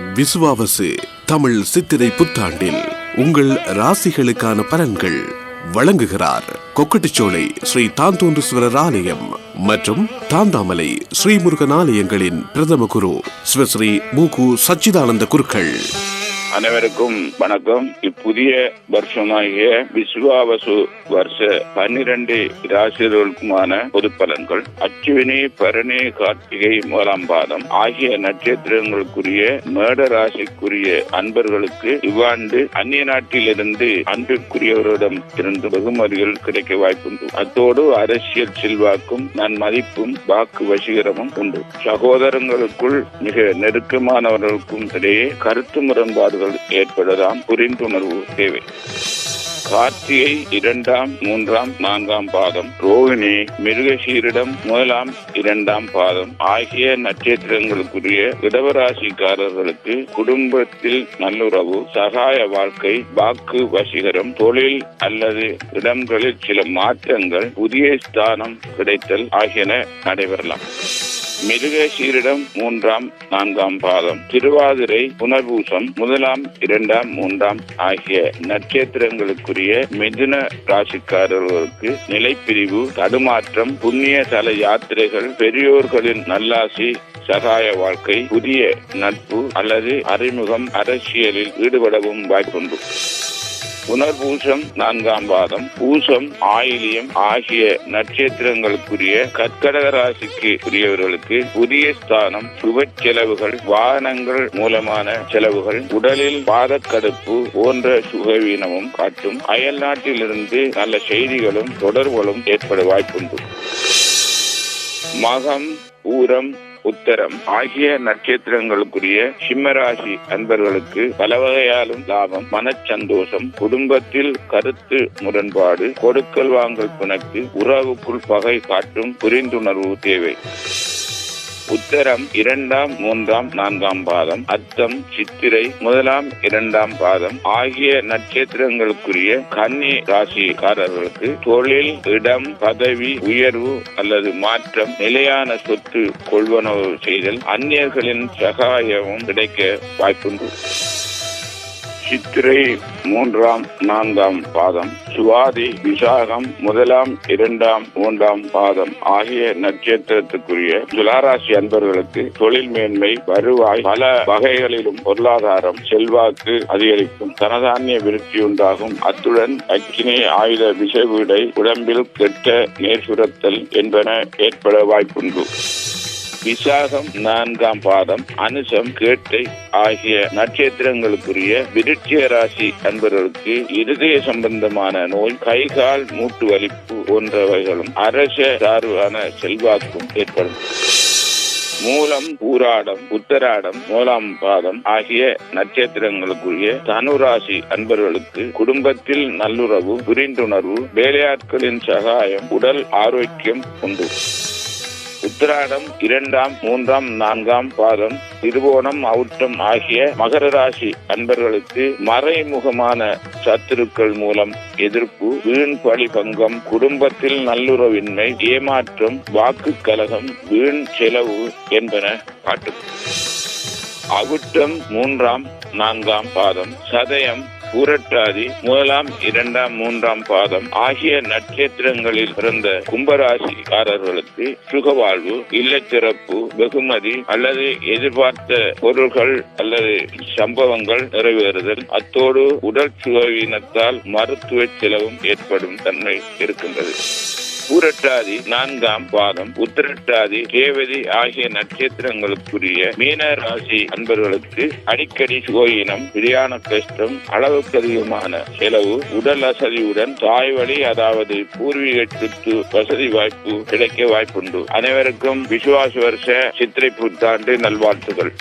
விசுவாவசு தமிழ் சித்திரை புத்தாண்டில் உங்கள் ராசிகளுக்கான பலன்கள் வழங்குகிறார். கொக்கட்டிச்சோலை ஸ்ரீ தாந்தோன்றீஸ்வரர் ஆலயம் மற்றும் தாந்தாமலை ஸ்ரீமுருகன் ஆலயங்களின் பிரதம குரு ஸ்ரீ மூகு சச்சிதானந்த குருக்கள். அனைவருக்கும் வணக்கம். இப்புதிய வருஷமாகிய விஸ்வாவசு வருஷ பன்னிரண்டு ராசிகளுக்குமான பொது பலன்கள் அச்சுவினி பரணி கார்த்திகை முதலாம் பாதம் ஆகிய நட்சத்திரங்களுக்குரிய மேட ராசிக்குரிய அன்பர்களுக்கு இவ்வாண்டு அந்நிய நாட்டிலிருந்து அன்பிற்குரியவரிடம் இருந்து வெகுமதிகள் கிடைக்க வாய்ப்புண்டு. அத்தோடு அரசியல் செல்வாக்கும் நன் மதிப்பும் வாக்கு வசீகரமும் உண்டு. சகோதரங்களுக்குள் மிக நெருக்கமானவர்களுக்கும் இடையே கருத்து முரண்பாடு விளைவுகள் ஏற்படலாம் புரிந்துணர்வு தேவை. கார்த்திகை இரண்டாம் மூன்றாம் நான்காம் பாதம். ரோகிணி மிருகசீரிடம் முதலாம் இரண்டாம் பாதம். ஆகிய நட்சத்திரங்களுக்குரிய இடவராசிக்காரர்களுக்கு குடும்பத்தில் நல்லுறவு சகாய வாழ்க்கை வாக்கு வசீகரம் தொழில் அல்லது இடங்களில் சில மாற்றங்கள் புதிய ஸ்தானம் கிடைத்தல் ஆகியன நடைபெறலாம். மிருகசீரிடம் மூன்றாம் நான்காம் பாதம். திருவாதிரை புனர்பூசம் முதலாம் இரண்டாம் மூன்றாம் ஆகிய நட்சத்திரங்களுக்குரிய மிதுன ராசிக்காரர்களுக்கு நிலைப்பிரிவு தடுமாற்றம் புண்ணிய தல யாத்திரைகள் பெரியோர்களின் நல்லாசி சகாய வாழ்க்கை புதிய நட்பு அல்லது அறிமுகம் அரசியலில் ஈடுபடவும் வாய்ப்புண்டு. புனர்பூசம் நான்காம் பாதம். பூசம் ஆயிலியம் ஆகிய நட்சத்திரங்களுக்குரிய கற்கடக ராசிக்கு உரியவர்களுக்கு புதிய ஸ்தானம் சுப செலவுகள் வாகனங்கள் மூலமான செலவுகள் உடலில் பாதக்கடுப்பு போன்ற சுகவீனமும் காட்டும். அயல் நாட்டிலிருந்து நல்ல செய்திகளும் தொடர்புகளும் ஏற்பட வாய்ப்புண்டு. மகம் ஊரம் உத்தரம். ஆகிய நட்சத்திரங்களுக்குரிய சிம்மராசி அன்பர்களுக்கு பல வகையாலும் லாபம் மனச்சந்தோஷம் குடும்பத்தில் கருத்து முரண்பாடு கொடுக்கல் வாங்கல் பிணக்கு உறவுக்குள் பகை காட்டும் புரிந்துணர்வு தேவை. உத்தரம் இரண்டாம் மூன்றாம் நான்காம் பாதம் அத்தம் சித்திரை முதலாம் இரண்டாம் பாதம் ஆகிய நட்சத்திரங்களுக்குரிய கன்னி ராசிக்காரர்களுக்கு தொழில் இடம் பதவி உயர்வு அல்லது மாற்றம் நிலையான சொத்து கொள்வனவு செய்தல் அந்நியர்களின் சகாயமும் கிடைக்க வாய்ப்புண்டு. சித்திரை மூன்றாம் நான்காம் பாதம் சுவாதி விசாகம் முதலாம் இரண்டாம் மூன்றாம் பாதம் ஆகிய நட்சத்திரத்துக்குரிய துலாராசி அன்பர்களுக்கு தொழில் மேன்மை வருவாய் பல வகைகளிலும் பொருளாதாரம் செல்வாக்கு அதிகரிக்கும் தனதானிய விருத்தி உண்டாகும். அத்துடன் அக்கினி ஆயுத விஷவீடை உடம்பில் கெட்ட நேர் சுரத்தல் என்பன ஏற்பட வாய்ப்புண்டு. விசாகம் நான்காம் பாதம் அனுசம் கேட்டை ஆகிய நட்சத்திரங்களுக்குரிய விருட்சிய ராசி அன்பர்களுக்கு இருதய சம்பந்தமான நோய் கைகால் மூட்டு வலிப்பு போன்றவைகளும் அரச சார்பான செல்வாக்கும் ஏற்படும். மூலம் ஊராடம் உத்தராடம் மூலாம் பாதம் ஆகிய நட்சத்திரங்களுக்குரிய தனுராசி அன்பர்களுக்கு குடும்பத்தில் நல்லுறவு புரிந்துணர்வு வேலையாட்களின் சகாயம் உடல் ஆரோக்கியம் உண்டு. உத்திராடம் இரண்டாம் மூன்றாம் நான்காம் பாதம் திருவோணம் அவுட்டம் ஆகிய மகர ராசி அன்பர்களுக்கு மறைமுகமான சத்துருக்கள் மூலம் எதிர்ப்பு வீண் பழி பங்கம் குடும்பத்தில் நல்லுறவின்மை ஏமாற்றம் வாக்கு கலகம் வீண் செலவு என்பன காட்டும் அவுட்டம் மூன்றாம் நான்காம் பாதம் சதயம் பூரட்டாதி முதலாம் இரண்டாம் மூன்றாம் பாதம் ஆகிய நட்சத்திரங்களில் பிறந்த கும்பராசிக்காரர்களுக்கு சுகவாழ்வு இல்லச்சிறப்பு வெகுமதி அல்லது எதிர்பார்த்த பொருள்கள் அல்லது சம்பவங்கள் நிறைவேறுதல். அத்தோடு உடல் சுகவீனத்தால் மருத்துவ செலவும் ஏற்படும் தன்மை இருக்கின்றது. பூரட்டாதி நான்காம் பாதம் உத்திரட்டாதி ரேவதி ஆகிய நட்சத்திரங்களுக்குரிய மீன ராசி அன்பர்களுக்கு அடிக்கடி சுகயினம் பிரியாண கஷ்டம் அளவுக்கு அதிகமான செலவு உடல் அசதியுடன் தாய் வழி அதாவது பூர்வீக சொத்து வசதி வாய்ப்பு கிடைக்க வாய்ப்புண்டு. அனைவருக்கும் விசுவாச வருஷ சித்திரை புத்தாண்டு நல்வாழ்த்துகள்.